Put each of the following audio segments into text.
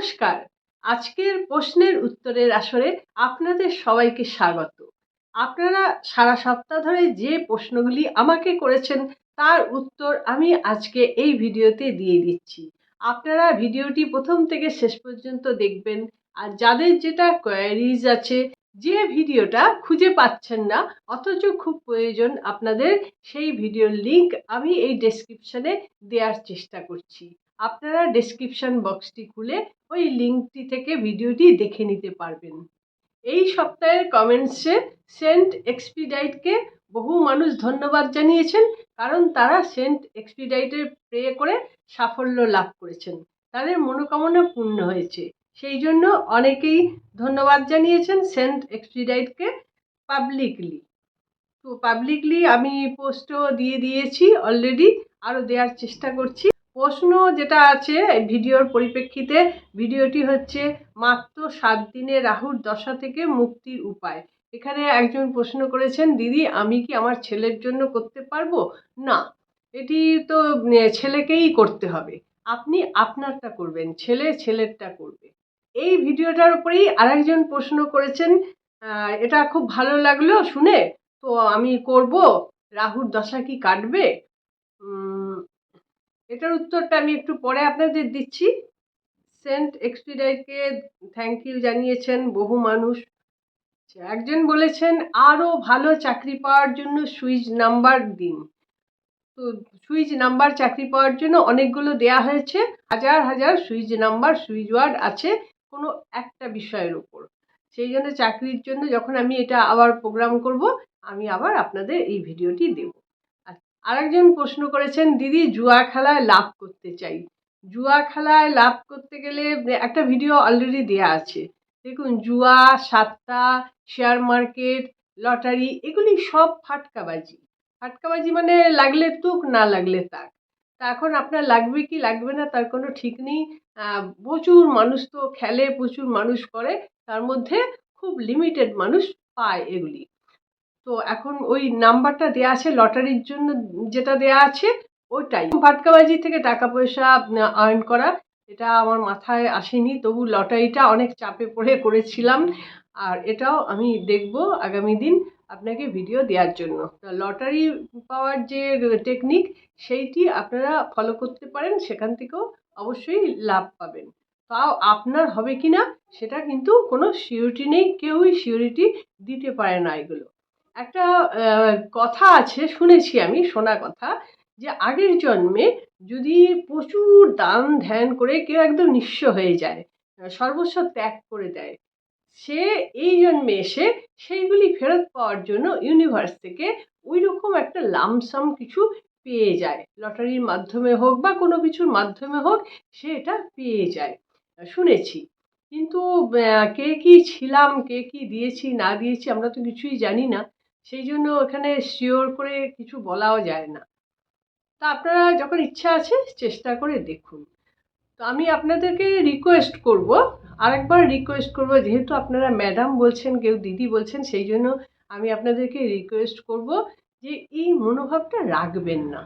নমস্কার। আজকের প্রশ্নের উত্তরের আসরে আপনাদের সবাইকে স্বাগত। আপনারা সারা সপ্তাহ ধরে যে প্রশ্নগুলি আমাকে করেছেন, তার উত্তর আমি আজকে এই ভিডিওতে দিয়ে দিচ্ছি। আপনারা ভিডিওটি প্রথম থেকে শেষ পর্যন্ত দেখবেন, আর যাদের যেটা কোয়ারিজ আছে, যে ভিডিওটা খুঁজে পাচ্ছেন না, অথচ খুব প্রয়োজন আপনাদের, সেই ভিডিওর লিঙ্ক আমি এই ডেসক্রিপশানে দেওয়ার চেষ্টা করছি। আপনারা ডেসক্রিপশন বক্সটি খুলে ওই লিঙ্কটি থেকে ভিডিওটি দেখে নিতে পারবেন। এই সপ্তাহের কমেন্টসে সেন্ট এক্সপিডাইটকে বহু মানুষ ধন্যবাদ জানিয়েছেন, কারণ তারা সেন্ট এক্সপিডাইটের প্রে করে সাফল্য লাভ করেছেন। তাদের মনোকামনা পূর্ণ হয়েছে। সেই জন্য অনেকেই ধন্যবাদ জানিয়েছেন সেন্ট এক্সপিডাইটকে পাবলিকলি তো পাবলিকলি আমি পোস্টও দিয়ে দিয়েছি অলরেডি আরও দেওয়ার চেষ্টা করছি। প্রশ্ন যেটা আছে ভিডিওর পরিপ্রেক্ষিতে, ভিডিওটি হচ্ছে মাত্র সাত দিনে রাহুর দশা থেকে মুক্তির উপায়। এখানে একজন প্রশ্ন করেছেন, দিদি, আমি কি আমার ছেলের জন্য করতে পারব? না, এটি তো ছেলেকেই করতে হবে। আপনি আপনারটা করবেন, ছেলে ছেলেরটা করবে। এই ভিডিওটার উপরেই আরেকজন প্রশ্ন করেছেন এটা খুব ভালো লাগল শুনে, তো আমি করব। রাহুর দশা কি কাটবে? এটার উত্তরটা আমি একটু পরে আপনাদের দিচ্ছি। সেন্ট এক্সপিডাইকে থ্যাংক ইউ জানিয়েছেন বহু মানুষ। একজন বলেছেন, আরও ভালো চাকরি পাওয়ার জন্য সুইচ নাম্বার দিন। তো সুইচ নাম্বার চাকরি পাওয়ার জন্য অনেকগুলো দেয়া হয়েছে। হাজার হাজার সুইচ নাম্বার, সুইচ ওয়ার্ড আছে কোনো একটা বিষয়ের উপর। সেই জন্য চাকরির জন্য যখন আমি এটা আবার প্রোগ্রাম করব, আমি আবার আপনাদের এই ভিডিওটি দেব। আরেকজন প্রশ্ন করেছেন, দিদি, জুয়া খেলায় লাভ করতে চাই। জুয়া খেলায় লাভ করতে গেলে একটা ভিডিও অলরেডি দেয়া আছে। দেখুন, জুয়া সাত্তা শেয়ার মার্কেট লটারি এগুলি সব ফাটকাবাজি। ফাটকাবাজি মানে লাগলে তুক, না লাগলে তাক। তা এখন আপনার লাগবে কি লাগবে না, তার কোনো ঠিক নেই। প্রচুর মানুষ তো খেলে, প্রচুর মানুষ করে, তার মধ্যে খুব লিমিটেড মানুষ পায় এগুলি। তো এখন ওই নাম্বারটা দেওয়া আছে, লটারির জন্য যেটা দেওয়া আছে ওটাই ভাটকাবাজি থেকে টাকা পয়সা আর্ন করা, এটা আমার মাথায় আসেনি। তবু লটারিটা অনেক চাপে পড়ে করেছিলাম। আর এটাও আমি দেখব আগামী দিন আপনাকে ভিডিও দেওয়ার জন্য। লটারি পাওয়ার যে টেকনিক সেইটি আপনারা ফলো করতে পারেন। সেখান থেকেও অবশ্যই লাভ পাবেন। তাও আপনার হবে কি না সেটা কিন্তু কোনো সিউরিটি নেই। কেউই সিউরিটি দিতে পারে না এগুলো। একটা কথা আছে শুনেছি আমি, শোনা কথা, যে আগের জন্মে যদি প্রচুর দান ধ্যান করে কেউ একদম নিঃস্ব হয়ে যায়, সর্বস্ব ত্যাগ করে দেয়, সে এই জন্মে এসে সেইগুলি ফেরত পাওয়ার জন্য ইউনিভার্স থেকে ওই রকম একটা লামসাম কিছু পেয়ে যায়। লটারির মাধ্যমে হোক বা কোনো কিছুর মাধ্যমে হোক, সে এটা পেয়ে যায়। শুনেছি। কিন্তু কে কী ছিলাম, কে কী দিয়েছি, না দিয়েছি আমরা তো কিছুই জানি না। সেই জন্য এখানে শিওর করে কিছু বলাও যায় না। তা আপনারা যখন ইচ্ছা আছে চেষ্টা করে দেখুন। তো আমি আপনাদেরকে রিকোয়েস্ট করব, আরেকবার রিকোয়েস্ট করব, যেহেতু আপনারা ম্যাডাম বলছেন, কেউ দিদি বলছেন, সেই জন্য আমি আপনাদেরকে রিকোয়েস্ট করব যে এই মনোভাবটা রাখবেন না।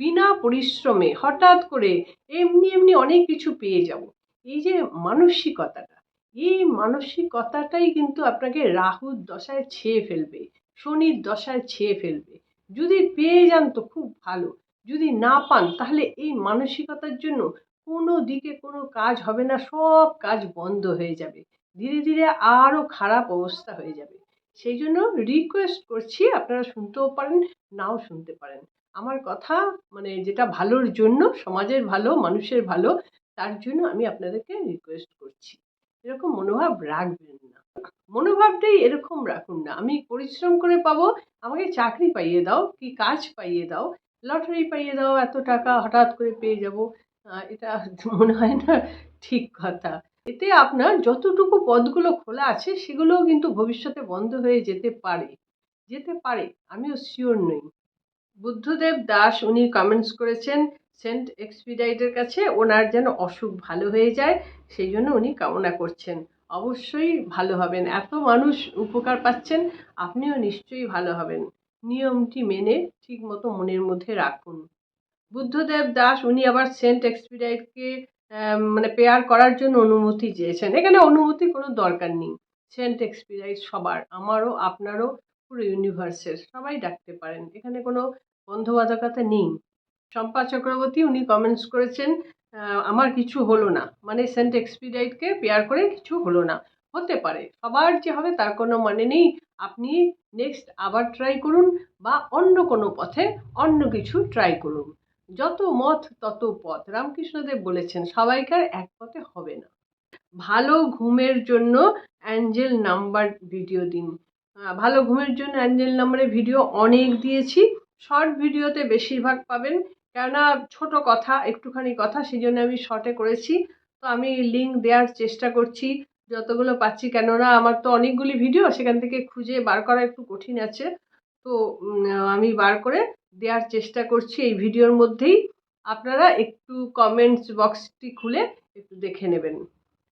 বিনা পরিশ্রমে হঠাৎ করে এমনি এমনি অনেক কিছু পেয়ে যাব। এই যে মানসিকতাটা, এই মানসিকতাটাই কিন্তু আপনাকে রাহুর দশায় ছেয়ে ফেলবে। শনির দশায় ছেয়ে ফেলবে। যদি পেয়ে যান তো খুব ভালো। যদি না পান তাহলে এই মানসিকতার জন্য কোনো দিকে কোনো কাজ হবে না, সব কাজ বন্ধ হয়ে যাবে। ধীরে ধীরে আরও খারাপ অবস্থা হয়ে যাবে। সেই জন্য রিকোয়েস্ট করছি, আপনারা শুনতেও পারেন, নাও শুনতে পারেন। আমার কথা মানে যেটা ভালোর জন্য, সমাজের ভালো, মানুষের ভালো, তার জন্য আমি আপনাদেরকে রিকোয়েস্ট করছি। এরকম মনোভাব রাখবেন না। মনোভাবটাই এরকম রাখুন না। আমি পরিশ্রম করে পাবো, আমাকে চাকরি পাইয়ে দাও, কি কাজ পাইয়ে দাও, লটারি পাইয়ে দাও, এত টাকা হঠাৎ করে পেয়ে যাব। এটা মনে হয় না ঠিক কথা। এতে আপনার যতটুকু পদগুলো খোলা আছে, সেগুলোও কিন্তু ভবিষ্যতে বন্ধ হয়ে যেতে পারে। যেতে পারে, আমিও শিওর নই। বুদ্ধদেব দাস উনি কমেন্টস করেছেন, সেন্ট এক্সপিডাইটের কাছে, ওনার যেন অসুখ ভালো হয়ে যায়, সেই জন্য উনি কামনা করছেন। অবশ্যই ভালো হবেন। এত মানুষ উপকার পাচ্ছেন, আপনিও নিশ্চয়ই ভালো হবেন। নিয়মটি মেনে ঠিক মতো মনের মধ্যে রাখুন। বুদ্ধদেব দাস, উনি আবার সেন্ট এক্সপিডাইটকে মানে পেয়ার করার জন্য অনুমতি চেয়েছেন। এখানে অনুমতি কোনো দরকার নেই। সেন্ট এক্সপিরাইজ সবার, আমারও, আপনারও, পুরো ইউনিভার্সের, সবাই ডাকতে পারেন। এখানে কোনো বন্ধুবাধকতা নেই। শম্পা চক্রবর্তী, উনি কমেন্টস করেছেন আমার কিছু হলো না। মানে সেন্ট এক্সপিরাইটকে পেয়ার করে কিছু হলো না। হতে পারে, সবার যে হবে তার কোনো মানে নেই। আপনি নেক্সট আবার ট্রাই করুন বা অন্য কোনো পথে অন্য কিছু ট্রাই করুন। যত মত, তত পথ। রামকৃষ্ণদেব বলেছেন, সবাইকার এক পথে হবে না। ভালো ঘুমের জন্য অ্যাঞ্জেল নাম্বার ভিডিও দিন। ভালো ঘুমের জন্য অ্যাঞ্জেল নাম্বারে ভিডিও অনেক দিয়েছি। শর্ট ভিডিওতে বেশিরভাগ পাবেন। কেননা ছোট কথা, একটুখানি কথা সেই জন্য আমি শর্টে করেছি। তো আমি লিঙ্ক দেওয়ার চেষ্টা করছি। যতগুলো পাচ্ছি, কেননা আমার তো অনেকগুলি ভিডিও সেখান থেকে খুঁজে বার করা একটু কঠিন আছে। তো আমি বার করে দেওয়ার চেষ্টা করছি এই ভিডিওর মধ্যেই। আপনারা একটু কমেন্টস বক্সটি খুলে একটু দেখে নেবেন।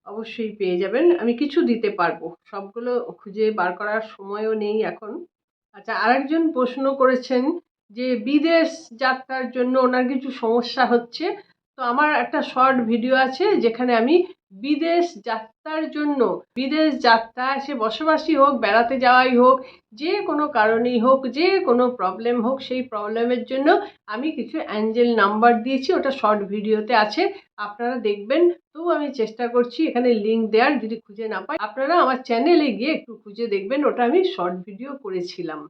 অবশ্যই পেয়ে যাবেন। আমি কিছু দিতে পারব। সবগুলো খুঁজে বার করার সময়ও নেই এখন। আচ্ছা আরেকজন প্রশ্ন করেছেন যে বিদেশ যাত্রার জন্য ওনার কিছু সমস্যা হচ্ছে। তো আমার একটা শর্ট ভিডিও আছে যেখানে আমি বিদেশ যাত্রার জন্য, বিদেশ যাত্রা সে বসবাসী হোক, বেড়াতে যাওয়াই হোক, যে কোনো কারণেই হোক, যে কোনো প্রবলেম হোক, সেই প্রবলেমের জন্য আমি কিছু অ্যাঞ্জেল নাম্বার দিয়েছি। ওটা শর্ট ভিডিওতে আছে, আপনারা দেখবেন। তবু আমি চেষ্টা করছি এখানে লিঙ্ক দেওয়ার, যদি খুঁজে না পাই, আপনারা আমার চ্যানেলে গিয়ে একটু খুঁজে দেখবেন। ওটা আমি শর্ট ভিডিও করেছিলাম।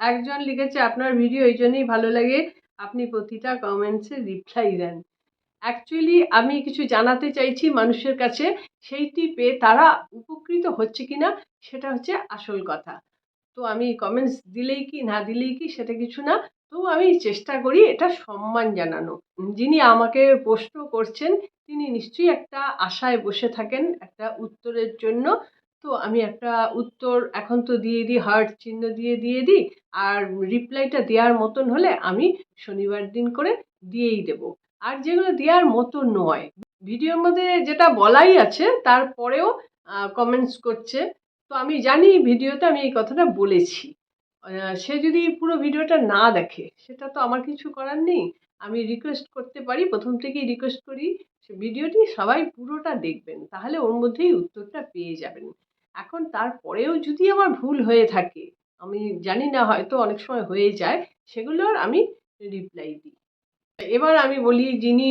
একজন লিখেছে, আপনার ভিডিও এই জন্যই ভালো লাগে। আপনি প্রতিটা কমেন্টসে রিপ্লাই দেন। অ্যাকচুয়ালি আমি কিছু জানাতে চাইছি মানুষের কাছে, সেইটি পেয়ে তারা উপকৃত হচ্ছে কি না সেটা হচ্ছে আসল কথা। তো আমি কমেন্টস দিলেই কি, না দিলেই কি, সেটা কিছু না। তো আমি চেষ্টা করি এটা সম্মান জানানো। যিনি আমাকে প্রশ্ন করছেন, তিনি নিশ্চয়ই একটা আশায় বসে থাকেন, একটা উত্তরের জন্য। তো আমি একটা উত্তর এখন তো দিয়ে দিই, হার্ট চিহ্ন দিয়ে দিয়ে দিই। আর রিপ্লাইটা দেওয়ার মতন হলে আমি শনিবার দিন করে দিয়েই দেব। আর যেগুলো দেওয়ার মতো নয়। ভিডিওর মধ্যে যেটা বলাই আছে, তারপরেও কমেন্টস করছে। তো আমি জানি ভিডিওতে আমি এই কথাটা বলেছি। সে যদি পুরো ভিডিওটা না দেখে, সেটা তো আমার কিছু করার নেই। আমি রিকোয়েস্ট করতে পারি, প্রথম থেকেই রিকোয়েস্ট করি। ভিডিওটি সবাই পুরোটা দেখবেন। তাহলে ওর মধ্যেই উত্তরটা পেয়ে যাবেন। এখন তারপরেও যদি আমার ভুল হয়ে থাকে, আমি জানি না হয়তো অনেক সময় হয়ে যায়, সেগুলোর আমি রিপ্লাই দিই। এবার আমি বলি, যিনি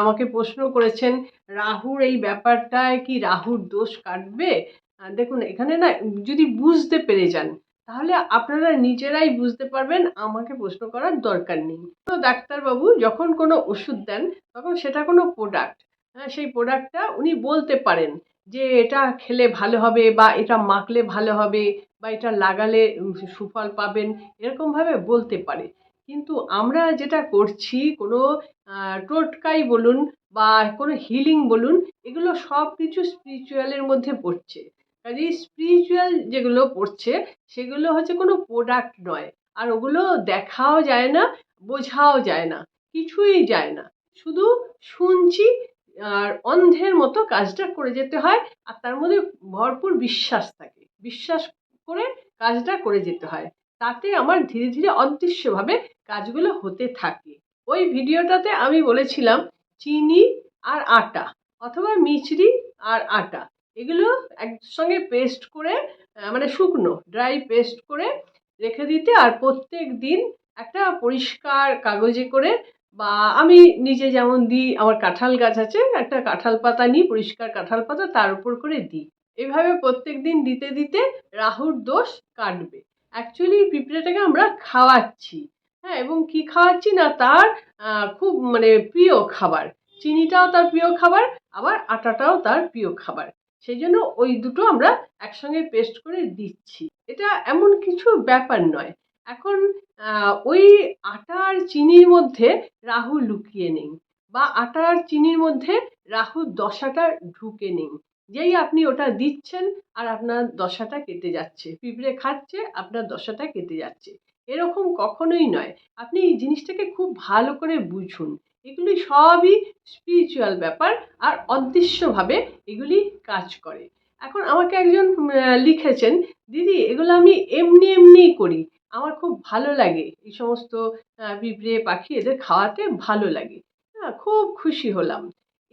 আমাকে প্রশ্ন করেছেন, রাহুর এই ব্যাপারটায় কি রাহুর দোষ কাটবে? দেখুন, এখানে না, যদি বুঝতে পেরে যান, তাহলে আপনারা নিজেরাই বুঝতে পারবেন, আমাকে প্রশ্ন করার দরকার নেই। তো ডাক্তারবাবু যখন কোনো ওষুধ দেন, তখন সেটা কোনো প্রোডাক্ট হ্যাঁ সেই প্রোডাক্টটা উনি বলতে পারেন। যে এটা খেলে ভালো হবে বা এটা মাখলে ভালো হবে বা এটা লাগালে সুফল পাবেন এরকমভাবে বলতে পারে। কিন্তু আমরা যেটা করছি, কোনো টোটকাই বলুন বা কোনো হিলিং বলুন, এগুলো সব কিছু স্পিরিচুয়ালের মধ্যে পড়ছে। কাজেই স্পিরিচুয়াল যেগুলো পড়ছে, সেগুলো হচ্ছে কোনো প্রোডাক্ট নয়। আর ওগুলো দেখাও যায় না, বোঝাও যায় না, কিছুই যায় না। শুধু শুনছি আর অন্ধের মতো কাজটা করে যেতে হয় আর তার মধ্যে ভরপুর বিশ্বাস থাকে। বিশ্বাস করে কাজটা করে যেতে হয়। তাতে আমার ধীরে ধীরে অদৃশ্যভাবে কাজগুলো হতে থাকে। ওই ভিডিওটাতে আমি বলেছিলাম চিনি আর আটা অথবা মিছরি আর আটা। এগুলো একসঙ্গে পেস্ট করে মানে শুকনো, ড্রাই পেস্ট করে রেখে দিতে আর প্রত্যেক দিন একটা পরিষ্কার কাগজে করে বা আমি নিজে যেমন দিই, আমার কাঁঠাল গাছ আছে, একটা কাঁঠাল পাতা নিই, পরিষ্কার কাঁঠাল পাতা তার উপর করে দিই। এভাবে প্রত্যেক দিন দিতে দিতে রাহুর দোষ কাটবে। অ্যাকচুয়ালি পিঁপড়েটাকে আমরা খাওয়াচ্ছি। হ্যাঁ এবং কি খাওয়াচ্ছি না, তার খুব মানে প্রিয় খাবার। চিনিটাও তার প্রিয় খাবার, আবার আটাটাও তার প্রিয় খাবার। সেই জন্য ওই দুটো আমরা একসঙ্গে পেস্ট করে দিচ্ছি। এটা এমন কিছু ব্যাপার নয়। এখন ওই আটা আর চিনির মধ্যে রাহু লুকিয়ে নেই বা আটা আর চিনির মধ্যে রাহুর দশাটা ঢুকে নেই যেই আপনি ওটা দিচ্ছেন আর আপনার দশাটা কেটে যাচ্ছে, পিঁপড়ে খাচ্ছে, আপনার দশাটা কেটে যাচ্ছে। এরকম কখনোই নয়। আপনি এই জিনিসটাকে খুব ভালো করে বুঝুন। এগুলি সবই স্পিরিচুয়াল ব্যাপার আর অদৃশ্যভাবে এগুলি কাজ করে। এখন আমাকে একজন লিখেছেন, দিদি, এগুলো আমি এমনি এমনিই করি। আমার খুব ভালো লাগে। এই সমস্ত পিঁপড়ে পাখি এদের খাওয়াতে ভালো লাগে। হ্যাঁ খুব খুশি হলাম।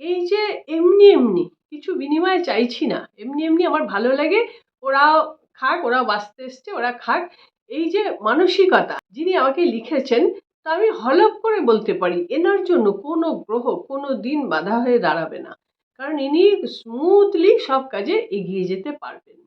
এই যে এমনি এমনি, কিছু বিনিময়ে চাইছি না। এমনি এমনি আমার ভালো লাগে ওরা খাক ওরা বাঁচতে এসছে, ওরা খাক। এই যে মানসিকতা, যিনি আমাকে লিখেছেন, তা আমি হলপ করে বলতে পারি, এনার জন্য কোনো গ্রহ কোনো দিন বাধা হয়ে দাঁড়াবে না। কারণ ইনি স্মুথলি সব কাজে এগিয়ে যেতে পারবেন।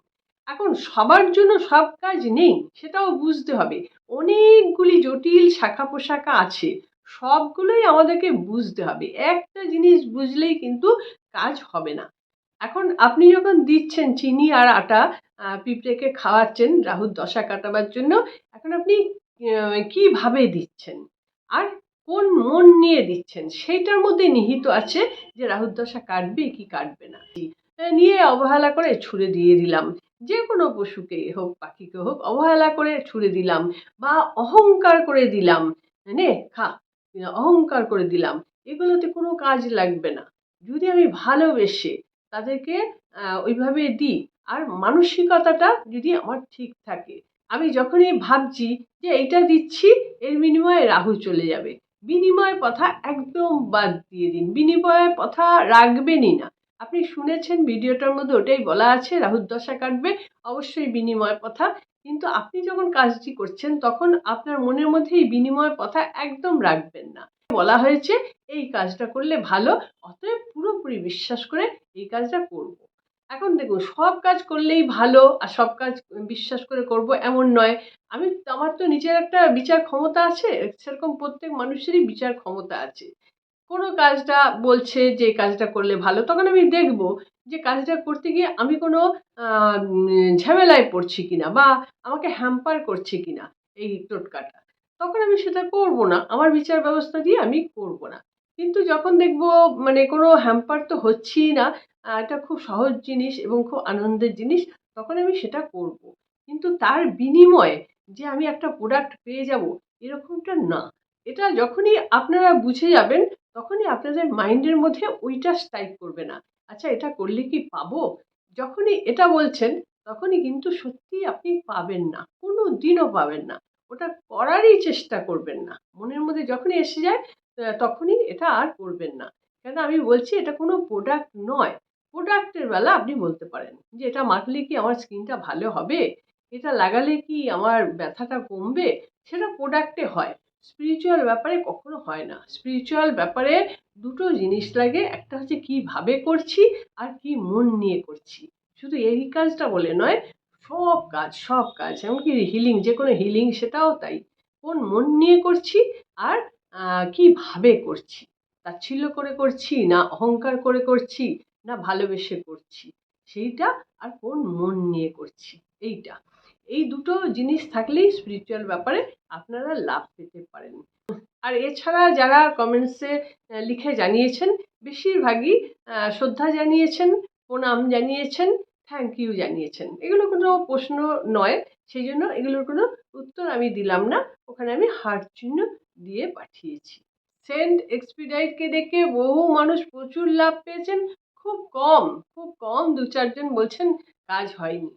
এখন সবার জন্য সব কাজ নেই, সেটাও বুঝতে হবে। অনেকগুলি জটিল শাখা পোশাখা আছে, সবগুলোই আমাদেরকে বুঝতে হবে। একটা জিনিস বুঝলেই কিন্তু কাজ হবে না। এখন আপনি যখন দিচ্ছেন চিনি আর আটা পিঁপড়েকে খাওয়াচ্ছেন, রাহুর দশা কাটাবার জন্য, এখন আপনি কীভাবে দিচ্ছেন? আর কোন মন নিয়ে দিচ্ছেন? সেইটার মধ্যে নিহিত আছে যে রাহুর দশা কাটবে কি কাটবে না। নিয়ে অবহেলা করে ছুড়ে দিয়ে দিলাম। যে কোনো পশুকে হোক, পাখিকে হোক, অবহেলা করে ছুড়ে দিলাম বা অহংকার করে দিলাম নে খা, অহংকার করে দিলাম, এগুলোতে কোনো কাজ লাগবে না। যদি আমি ভালোবেসে তাদেরকে ওইভাবে দিই, আর মানসিকতাটা যদি আমার ঠিক থাকে, আমি যখনই ভাবছি যে এইটা দিচ্ছি, এর বিনিময়ে রাহু চলে যাবে। বিনিময় কথা একদম বাদ দিয়ে দিন, বিনিময় কথা রাখবেনই না। আপনি শুনেছেন, ভিডিওটার মধ্যে ওটাই বলা আছে রাহুর দশা কাটবে, অবশ্যই বিনিময় কথা কিন্তু আপনি যখন কাজটি করছেন, তখন আপনার মনের মধ্যে এই বিনিময় কথা একদম রাখবেন না। বলা হয়েছে, এই কাজটা করলে ভালো, অতএব পুরোপুরি বিশ্বাস করে এই কাজটা করব। এখন দেখুন, সব কাজ করলেই ভালো আর সব কাজ বিশ্বাস করে করব এমন নয়। আমি, আমার তো নিজের একটা বিচার ক্ষমতা আছে, সেরকম প্রত্যেক মানুষেরই বিচার ক্ষমতা আছে। কোনো কাজটা বলছে যে কাজটা করলে ভালো, তখন আমি দেখব যে কাজটা করতে গিয়ে আমি কোনো ঝামেলায় পড়ছি কিনা বা আমাকে হ্যাম্পার করছে কিনা এই টোটকাটা। তখন আমি সেটা করব না, আমার বিচার ব্যবস্থা দিয়ে আমি করব না। কিন্তু যখন দেখব মানে কোনো হ্যাম্পার তো হচ্ছেই না এটা খুব সহজ জিনিস এবং খুব আনন্দের জিনিস, তখন আমি সেটা করব। কিন্তু তার বিনিময়ে যে আমি একটা প্রোডাক্ট পেয়ে যাব, এরকমটা না। এটা যখনই আপনারা বুঝে যাবেন তখনই আপনাদের মাইন্ডের মধ্যে ওইটা স্ট্রাইক করবে না। আচ্ছা এটা করলে কি পাবো? যখনই এটা বলছেন, তখনই কিন্তু সত্যিই আপনি পাবেন না কোনো দিনও পাবেন না। ওটা করারই চেষ্টা করবেন না। মনের মধ্যে যখনই এসে যায় তখনই এটা আর করবেন না। কেন আমি বলছি, এটা কোনো প্রোডাক্ট নয়। প্রোডাক্টের বেলা আপনি বলতে পারেন যে, এটা মাখলে কি আমার স্কিনটা ভালো হবে? এটা লাগালে কি আমার ব্যথাটা কমবে? সেটা প্রোডাক্টে হয়। স্পিরিচুয়াল ব্যাপারে কখনো হয় না। স্পিরিচুয়াল ব্যাপারে দুটো জিনিস লাগে। একটা হচ্ছে কীভাবে করছি আর কি মন নিয়ে করছি। শুধু এই কাজটা বলে নয়, সব কাজ সব কাজ, এমনকি হিলিং যে কোনো হিলিং সেটাও তাই। কোন মন নিয়ে করছি আর কীভাবে করছি। তাচ্ছিল্য করে করছি, না অহংকার করে করছি, না ভালোবেসে করছি। সেইটা আর কোন মন নিয়ে করছি। এইটা। এই দুটো জিনিস থাকলেই স্পিরিচুয়াল ব্যাপারে আপনারা লাভ পেতে পারেন। আর এছাড়া যারা কমেন্টসে লিখে জানিয়েছেন, বেশিরভাগই শ্রদ্ধা জানিয়েছেন, প্রণাম জানিয়েছেন থ্যাংক ইউ জানিয়েছেন। এগুলো কোনো প্রশ্ন নয়, সেই জন্য এগুলোর কোনো উত্তর আমি দিলাম না, ওখানে আমি হার চিহ্ন দিয়ে পাঠিয়েছি। সেন্ট এক্সপিডাইটকে দেখে বহু মানুষ প্রচুর লাভ পেয়েছেন, খুব কম খুব কম দু চারজন বলছেন কাজ হয়নি।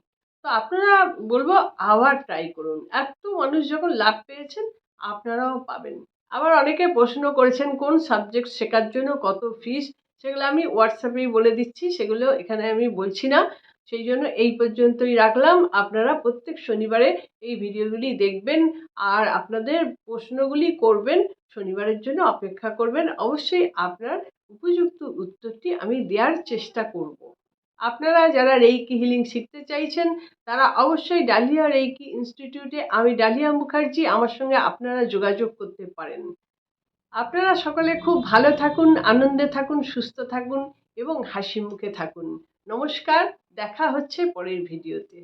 তো আপনারা বলব আবার ট্রাই করুন। এত মানুষ যখন লাভ পেয়েছেন, আপনারাও পাবেন। আবার অনেকে প্রশ্ন করেছেন, কোন সাবজেক্ট শেখার জন্য কত ফিস সেগুলো আমি হোয়াটসঅ্যাপেই বলে দিচ্ছি, সেগুলো এখানে আমি বলছি না। সেই জন্য এই পর্যন্তই রাখলাম। আপনারা প্রত্যেক শনিবারে এই ভিডিওগুলি দেখবেন আর আপনাদের প্রশ্নগুলি করবেন, শনিবারের জন্য অপেক্ষা করবেন। অবশ্যই আপনার উপযুক্ত উত্তরটি আমি দেওয়ার চেষ্টা করব। আপনারা যারা রেইকি হিলিং শিখতে চাইছেন, তারা অবশ্যই ডালিয়া রেইকি ইনস্টিটিউটে আমি ডালিয়া মুখার্জি আমার সঙ্গে আপনারা যোগাযোগ করতে পারেন। আপনারা সকলে খুব ভালো থাকুন, আনন্দে থাকুন, সুস্থ থাকুন এবং হাসি মুখে থাকুন। নমস্কার, দেখা হচ্ছে পরের ভিডিওতে।